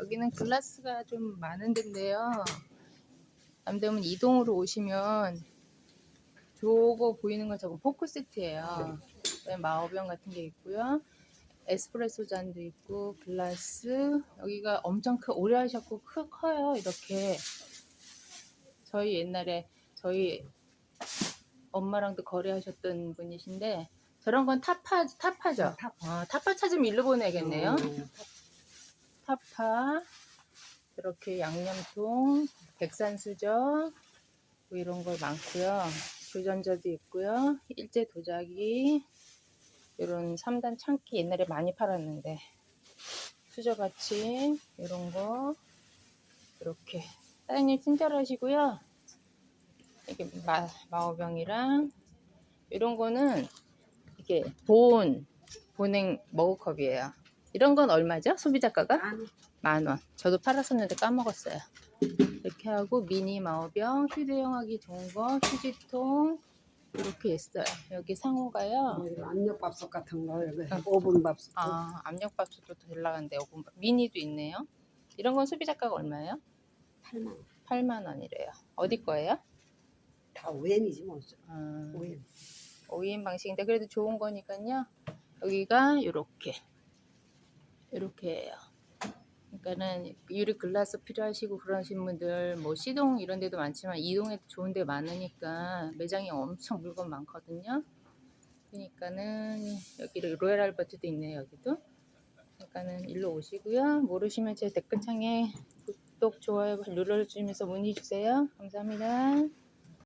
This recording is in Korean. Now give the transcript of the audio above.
여기는 글라스가 좀 많은 데인데요. 남대문 이동으로 오시면 저거 보이는 건 저거 포크 세트예요. 마오병 같은 게 있고요. 에스프레소 잔도 있고 글라스 여기가 엄청 크 오래 하셨고 크 커요 이렇게 저희 옛날에 저희 엄마랑도 거래하셨던 분이신데 저런 건 타파 타파죠. 타파. 아, 타파 찾으면 일로 보내겠네요. 음, 타파 이렇게 양념통 백산수저 뭐 이런 거 많고요. 조전자도 있고요. 일제 도자기 이런 3단 창기 옛날에 많이 팔았는데 수저받침 이런 거 이렇게 사장님 친절하시고요. 이게 마, 마오병이랑 이런 거는 이게 본 본행 머그컵이에요 이런 건 얼마죠 소비자가가? 아니, 만원. 저도 팔았었는데 까먹었어요. 이렇게 하고 미니 마오병, 휴대용하기 좋은 거, 휴지통 이렇게 있어요. 여기 상호가요. 뭐 이런 압력밥솥 같은 거, 여기 아. 오븐 밥솥. 아, 압력밥솥도 잘 나간대. 오븐 미니도 있네요. 이런 건 소비자가가 얼마예요? 8만 원. 8만 원이래요. 어디 거예요? 다 오엔이지 뭐. 음, 오엔. 5인 방식인데 그래도 좋은 거니까요. 여기가 이렇게 이렇게예요. 그러니까는 유리 글라스 필요하시고 그러신 분들 뭐 시동 이런 데도 많지만 이동에도 좋은 데 많으니까 매장이 엄청 물건 많거든요. 그러니까는 여기 로얄 알버트도 있네요. 여기도. 그러니까는 일로 오시고요. 모르시면 제 댓글창에 구독, 좋아요 눌러주면서 문의 주세요. 감사합니다.